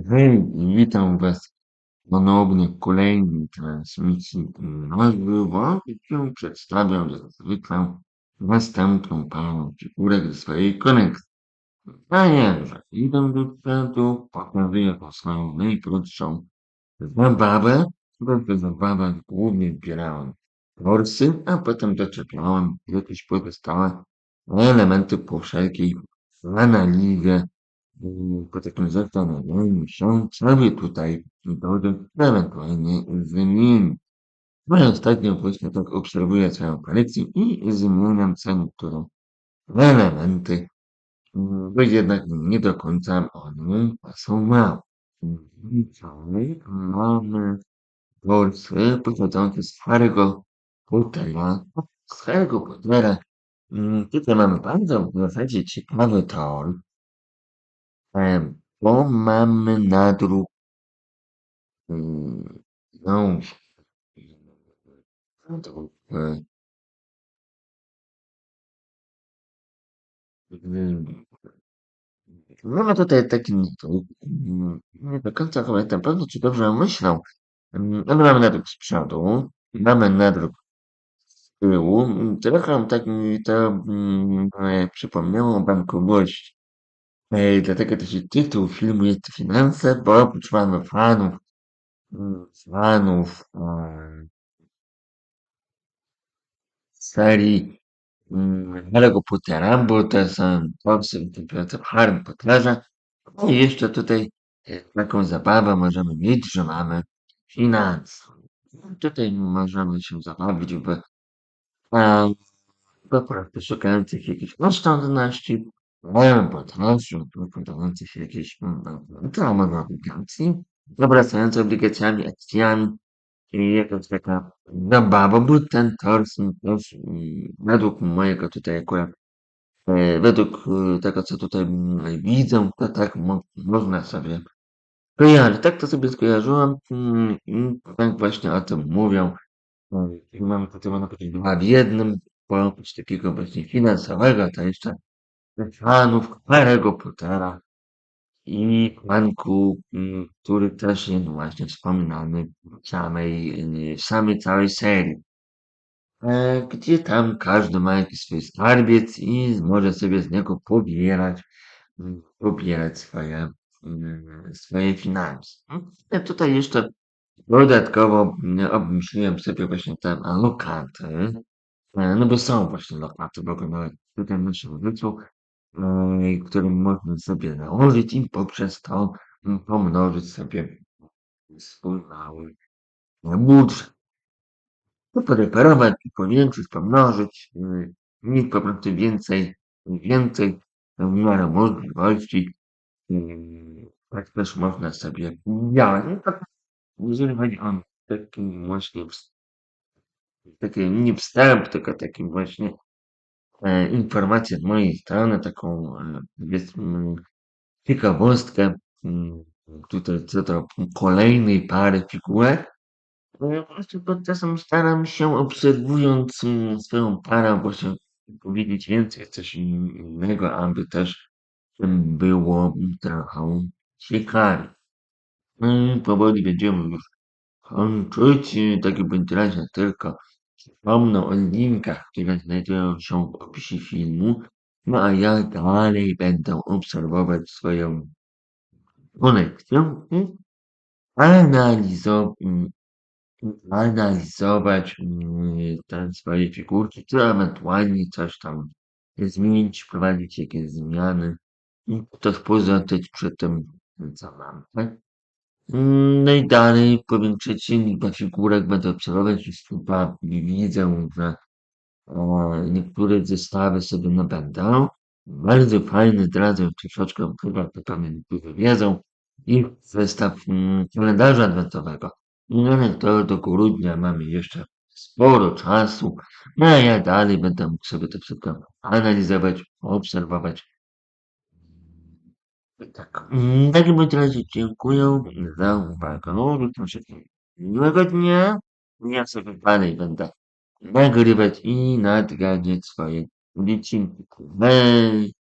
Hej, witam Was ponownie w kolejnej transmisji na żywo się przedstawiam jak zwykle następną parą figurek ze swojej kolekcji. A idę do przodu, pokazuję tą swoją najkrótszą zabawę, bo w zabawach głównie zbierałem torsy, a potem doczepiałem jakieś pozostałe elementy po wszelkiej analizie takim zastanowieniu się, co by tutaj dodać, ewentualnie wymienić. No ostatnio właśnie tak obserwuję swoją kolekcję i zmieniam sobie niektóre elementy, bo jednak nie do końca one pasowały. Dzisiaj mamy torsy pochodzące z Harry'ego Pottera. Z Harry'ego Pottera tutaj mamy bardzo w zasadzie ciekawy tor, bo mamy nadruk książki. Nadruk Mamy tutaj taki nie do końca chyba jestem pewny, czy dobrze myślał. Mamy nadruk z przodu, mamy nadruk z tyłu. Trochę tak mi to przypomniało bankowości. Dlatego też tytuł filmu jest Finanse, bo oprócz mamy fanów, fanów serii Harry'ego Pottera, bo to są torsy występujące w Harrym Potterze. No i jeszcze tutaj taką zabawę możemy mieć, że mamy finanse. Tutaj możemy się zabawić w po prostu szukających jakichś oszczędności, potrafią podających jakieś traumy obligacji, obracając obligacjami, akcjami, i jakaś taka zabawa, bo ten tors też według mojego tutaj akurat, e, według e, tego, co tutaj widzę, to tak mo można sobie kojarzyć. Tak to sobie skojarzyłem i tak właśnie o tym mówią. Mamy tutaj, można powiedzieć, dwa w jednym, oprócz takiego właśnie finansowego, to jeszcze fanów Harry'ego Pottera i Manku, który też jest właśnie wspominany w samej, samej całej serii. E, gdzie tam każdy ma jakiś swój skarbiec i może sobie z niego pobierać, pobierać swoje, swoje finanse. Ja tutaj jeszcze dodatkowo obmyśliłem sobie właśnie te lokaty, e, no bo są właśnie lokaty nawet tutaj w naszym życiu, które można sobie nałożyć i poprzez to pomnożyć sobie swój mały budżet. No poreperować powiększyć, pomnożyć, mieć po prostu więcej, więcej w miarę możliwości. Tak też można sobie działać. No tak, jeżeli chodzi o taki właśnie taki nie wstęp, tylko taki właśnie e, informację z mojej strony, taką e, powiedzmy ciekawostkę tutaj co do kolejnej pary figurek. Ja właśnie czasem staram się obserwując swoją parę właśnie powiedzieć więcej, coś innego, aby też było trochę ciekawie. No powoli będziemy już kończyć. Tak bądź razie tylko przypomnę o linkach, które znajdują się w opisie filmu. No a ja dalej będę obserwować swoją kolekcję i analizo, analizować te swoje figurki, czy ewentualnie coś tam zmienić, wprowadzić jakieś zmiany i to pozostać przy tym, co mam. Tak? No i dalej powiększyć liczbę figurek, będę obserwować, już chyba widzę, że niektóre zestawy sobie nabędę. Bardzo fajny, zdradzę troszeczkę, chyba to tam niektórzy wiedzą, i zestaw kalendarza adwentowego. No ale to do grudnia mamy jeszcze sporo czasu, no a ja dalej będę mógł sobie to wszystko analizować, obserwować. Tak, w takim bądź razie dziękuję za uwagę. Życzę wszystkim miłego dnia. Ja sobie dalej będę nagrywać i nadganiać swoje odcinki. Hej!